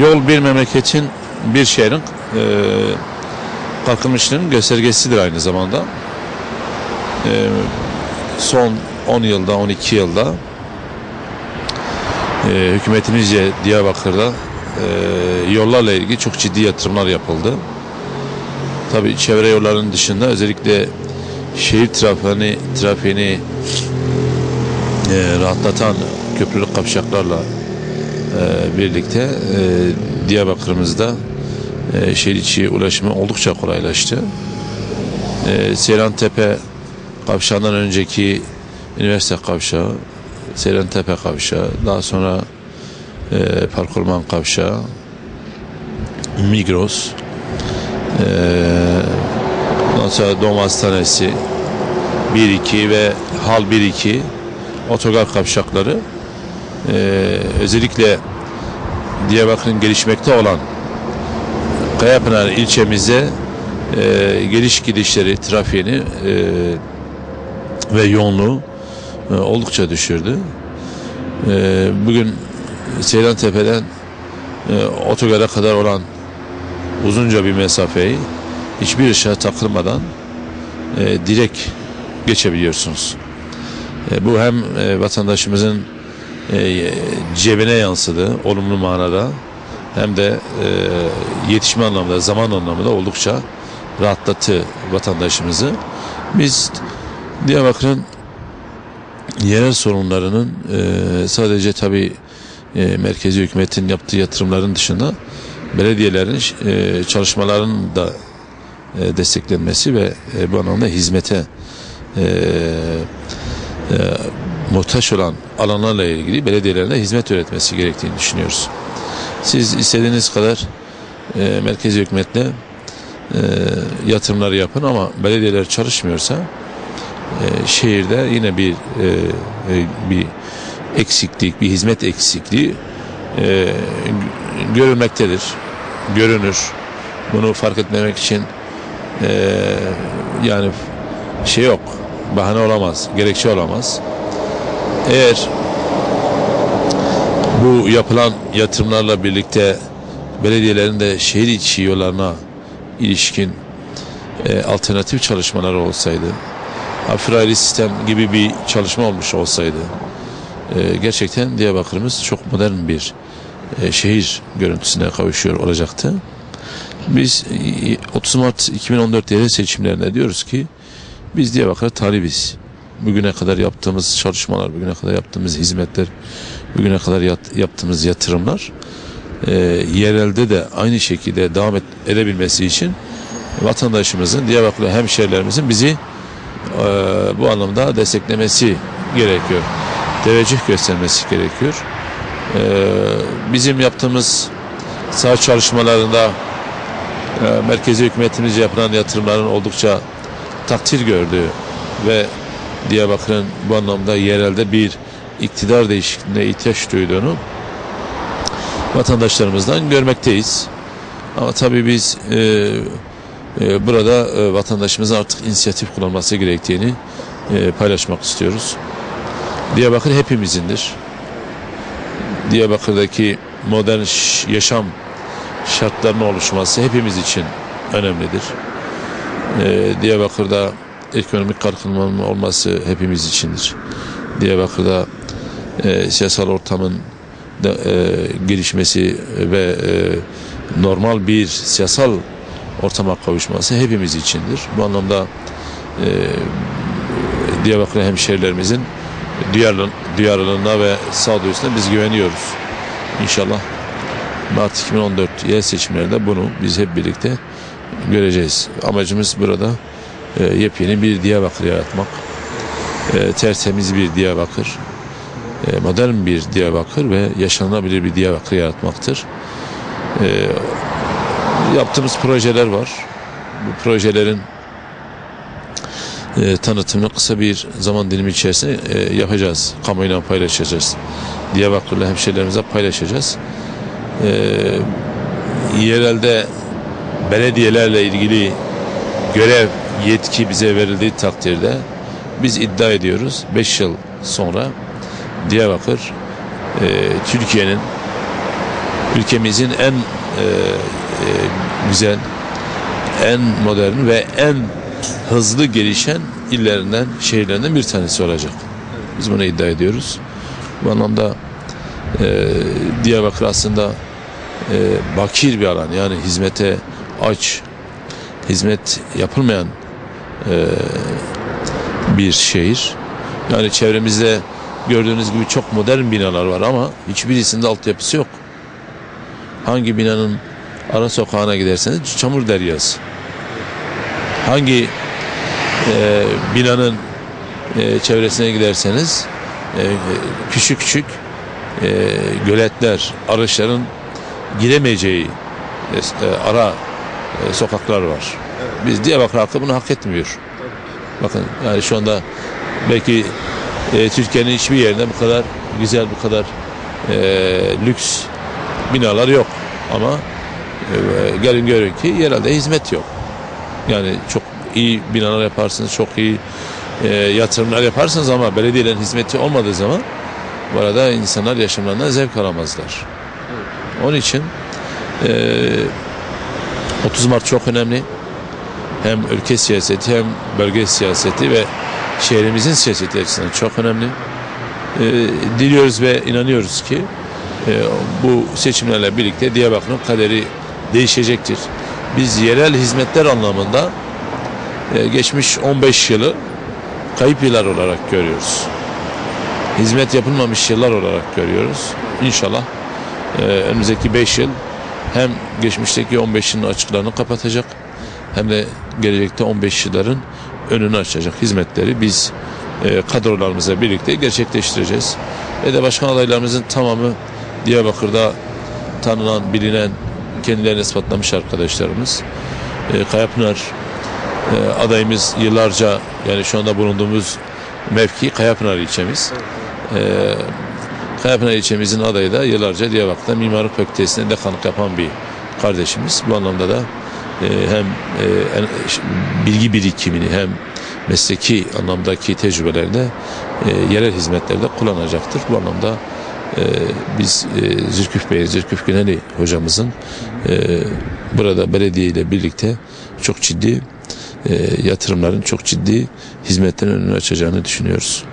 Yol bir memleketin, bir şehrin e, kalkınmışlığının göstergesidir aynı zamanda. E, son 10 yılda, 12 yılda e, hükümetimizce Diyarbakır'da e, yollarla ilgili çok ciddi yatırımlar yapıldı. Tabii çevre yollarının dışında özellikle şehir trafiğini, trafiğini e, rahatlatan köprülük kavşaklarla birlikte e, Diyarbakır'ımızda e, şehir içi ulaşımı oldukça kolaylaştı. E, Seyran Tepe kavşağından önceki üniversite kavşağı, Seyran Tepe kavşağı, daha sonra e, Parkurman kavşağı, Migros, e, ondan sonra Doğum Hastanesi 1-2 ve Hal 1-2 otogar kavşakları e, özellikle Diyarbakır'ın gelişmekte olan Kayapınar ilçemize e, geliş gidişleri, trafiğini e, ve yoğunluğu e, oldukça düşürdü. E, bugün Seyran Tepe'den e, otogara kadar olan uzunca bir mesafeyi hiçbir ışığa takılmadan e, direkt geçebiliyorsunuz. E, bu hem e, vatandaşımızın e, cebine yansıdı olumlu manada hem de e, yetişme anlamında, zaman anlamında oldukça rahatlattı vatandaşımızı. Biz Diyarbakır'ın yerel sorunlarının e, sadece tabi e, merkezi hükümetin yaptığı yatırımların dışında belediyelerin e, çalışmalarının da e, desteklenmesi ve e, bu anlamda hizmete e, e, muhtaç olan alanlarla ilgili belediyelerin de hizmet üretmesi gerektiğini düşünüyoruz. Siz istediğiniz kadar e, merkezi hükümetle e, yatırımları yapın ama belediyeler çalışmıyorsa e, şehirde yine bir e, e, bir eksiklik, bir hizmet eksikliği e, görülmektedir. Görünür. Bunu fark etmemek için e, yani şey yok. Bahane olamaz. Gerekçe olamaz. Eğer bu yapılan yatırımlarla birlikte belediyelerin de şehir içi yollarına ilişkin e, alternatif çalışmalar olsaydı, afiraylı sistem gibi bir çalışma olmuş olsaydı, e, gerçekten Diyarbakır'ımız çok modern bir e, şehir görüntüsüne kavuşuyor olacaktı. Biz e, 30 Mart 2014 yerel seçimlerinde diyoruz ki biz Diyarbakır'a talibiz. Bugüne kadar yaptığımız çalışmalar, bugüne kadar yaptığımız hizmetler, bugüne kadar yat, yaptığımız yatırımlar e, yerelde de aynı şekilde devam et, edebilmesi için vatandaşımızın, Diyarbakırlı hemşehrilerimizin bizi e, bu anlamda desteklemesi gerekiyor. Teveccüh göstermesi gerekiyor. E, bizim yaptığımız sağ çalışmalarında e, merkezi hükümetimizce yapılan yatırımların oldukça takdir gördüğü ve Diyarbakır'ın bu anlamda yerelde bir iktidar değişikliğine ihtiyaç duyduğunu vatandaşlarımızdan görmekteyiz. Ama tabii biz e, e, burada e, vatandaşımızın artık inisiyatif kullanması gerektiğini e, paylaşmak istiyoruz. Diyarbakır hepimizindir. Diyarbakır'daki modern yaşam şartlarının oluşması hepimiz için önemlidir. Ee, Diyarbakır'da ekonomik kalkınmanın olması hepimiz içindir. Diyarbakır'da e, siyasal ortamın da, e, gelişmesi ve e, normal bir siyasal ortama kavuşması hepimiz içindir. Bu anlamda e, Diyarbakır hemşehrilerimizin duyarlı, duyarlılığına ve sağduyusuna biz güveniyoruz. İnşallah Mart 2014 yerel seçimlerinde bunu biz hep birlikte göreceğiz. Amacımız burada e, yepyeni bir Diyarbakır yaratmak. E, tertemiz bir Diyarbakır. E, modern bir Diyarbakır ve yaşanabilir bir Diyarbakır yaratmaktır. E, yaptığımız projeler var. Bu projelerin e, tanıtımını kısa bir zaman dilimi içerisinde e, yapacağız. Kamuoyuyla paylaşacağız. Diyarbakır'la hemşehrilerimize paylaşacağız. E, yerelde belediyelerle ilgili görev yetki bize verildiği takdirde biz iddia ediyoruz 5 yıl sonra Diyarbakır e, Türkiye'nin ülkemizin en e, e, güzel, en modern ve en hızlı gelişen illerinden, şehirlerinden bir tanesi olacak. Biz bunu iddia ediyoruz. Bu anlamda e, Diyarbakır aslında e, bakir bir alan yani hizmete aç, hizmet yapılmayan e, bir şehir. Yani çevremizde gördüğünüz gibi çok modern binalar var ama hiçbirisinde altyapısı yok. Hangi binanın ara sokağına giderseniz çamur deryası. Hangi e, binanın e, çevresine giderseniz e, küçük küçük e, göletler, arışların giremeyeceği e, e, ara e, sokaklar var. Biz Diyarbakır halkı bunu hak etmiyor. Bakın yani şu anda belki e, Türkiye'nin hiçbir yerinde bu kadar güzel, bu kadar e, lüks binalar yok. Ama e, gelin görün ki yerelde hizmet yok. Yani çok iyi binalar yaparsınız, çok iyi e, yatırımlar yaparsınız ama belediyelerin hizmeti olmadığı zaman bu arada insanlar yaşamlarından zevk alamazlar. Onun için e, 30 Mart çok önemli. Hem ülke siyaseti hem bölge siyaseti ve şehrimizin siyaseti açısından çok önemli. E, diliyoruz ve inanıyoruz ki e, bu seçimlerle birlikte Diyarbakır'ın kaderi değişecektir. Biz yerel hizmetler anlamında e, geçmiş 15 yılı kayıp yıllar olarak görüyoruz. Hizmet yapılmamış yıllar olarak görüyoruz. İnşallah e, önümüzdeki 5 yıl hem geçmişteki 15 yılın açıklarını kapatacak hem de gelecekte 15 yılların önünü açacak hizmetleri biz e, kadrolarımızla birlikte gerçekleştireceğiz. Ve de başkan adaylarımızın tamamı Diyarbakır'da tanınan, bilinen, kendilerini ispatlamış arkadaşlarımız. E, Kayapınar e, adayımız yıllarca yani şu anda bulunduğumuz mevki Kayapınar ilçemiz. E, Kayapınar ilçemizin adayı da yıllarca Diyarbakır'da mimarlık fakültesinde dekanlık yapan bir kardeşimiz. Bu anlamda da hem e, bilgi birikimini hem mesleki anlamdaki tecrübelerini e, yerel hizmetlerde kullanacaktır. Bu anlamda e, biz e, Bey, Zülküf Güneli hocamızın burada belediye ile birlikte çok ciddi yatırımların çok ciddi hizmetlerin önünü açacağını düşünüyoruz.